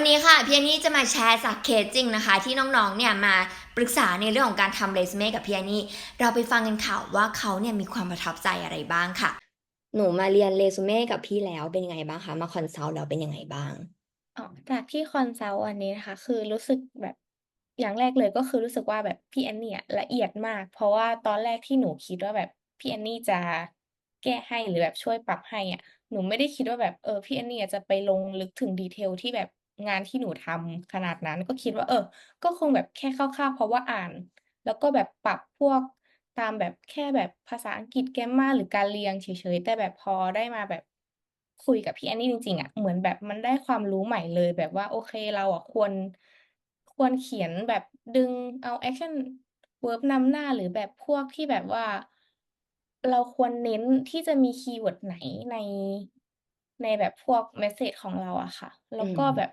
วันนี้ค่ะพี่อันนี่จะมาแชร์จากเคสจริงนะคะ ที่น้องๆเนี่ยมาปรึกษาในเรื่องของการทำเรซูเม่กับพี่อันนี่เราไปฟังกันค่ะว่าเขาเนี่ยมีความประทับใจอะไรบ้างค่ะ หนูมาเรียนเรซูเม่กับพี่แล้วเป็นยังไงบ้างคะมาคอนซัลท์แล้วเป็นยังไงบ้างอ๋อจากที่คอนซัลท์อันนี้นะคะ คือรู้สึกแบบอย่างแรกเลยก็คือรู้สึกว่าแบบพี่แอนนี่อะละเอียดมาก เพราะว่าตอนแรกที่หนูคิดว่าแบบพี่แอนนี่จะแก้ให้หรือแบบช่วยปรับให้อะหนูไม่ได้คิดว่าแบบเออพี่แอนนี่อะจะไปลงลึกถึงดีเทลที่แบบ งานที่หนูทำขนาดนั้น ก็คิดว่า เออ ก็คงแบบแค่คร่าว ๆ เพราะว่าอ่าน แล้วก็แบบปรับพวกตามแบบแค่แบบภาษาอังกฤษ grammar หรือการเรียงเฉย ๆ แต่แบบพอได้มาแบบคุยกับพี่แอนนี่จริง ๆอะเหมือนแบบมันได้ความรู้ใหม่เลย แบบว่าโอเคเราอะควร ควรเขียนแบบดึงเอา action verb นำหน้าหรือแบบพวกที่แบบว่า เราควรเน้นที่จะมีคีย์เวิร์ดไหนใน ในแบบพวกเมสเสจของเราอะค่ะ แล้วก็อืมแบบ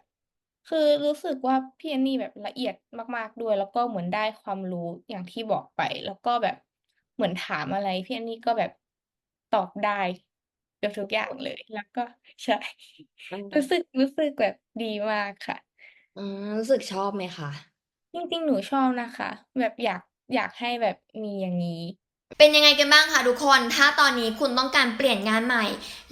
คือรู้สึกว่าพี่แอนนี่แบบละเอียดมาก ๆ ด้วย แล้วก็เหมือนได้ความรู้อย่างที่บอกไป แล้วก็แบบเหมือนถามอะไรพี่แอนนี่ก็แบบตอบได้เกือบทุกอย่างเลย แล้วก็ใช่ อืม รู้สึกรู้สึกแบบดีมากค่ะ อืมรู้สึกชอบไหมคะ จริงๆ หนูชอบนะคะ แบบอยากอยากให้แบบมีอย่างงี้ เป็นยังไงกันบ้างคะทุกคน ถ้าตอนนี้คุณต้องการเปลี่ยนงานใหม่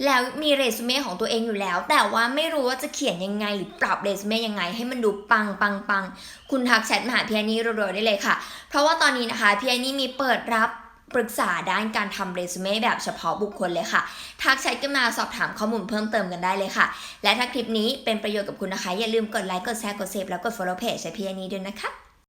แล้วมีเรซูเม่ของตัวเองอยู่แล้ว แต่ว่าไม่รู้ว่าจะเขียนยังไงหรือปรับเรซูเม่ยังไง ให้มันดูปังปังปัง คุณทักแชทมาหาพี่แอนนี่รัวๆได้เลยค่ะ เพราะว่าตอนนี้นะคะพี่แอนนี่มีเปิดรับปรึกษาด้านการทำเรซูเม่แบบเฉพาะบุคคลเลยค่ะ ทักแชทกันมาสอบถามข้อมูลเพิ่มเติมกันได้เลยค่ะ และถ้าคลิปนี้เป็นประโยชน์กับคุณนะคะ อย่าลืมกดไลค์ กดแชร์ กดเซฟแล้วกด follow page ให้พี่แอนนี่ด้วยนะคะ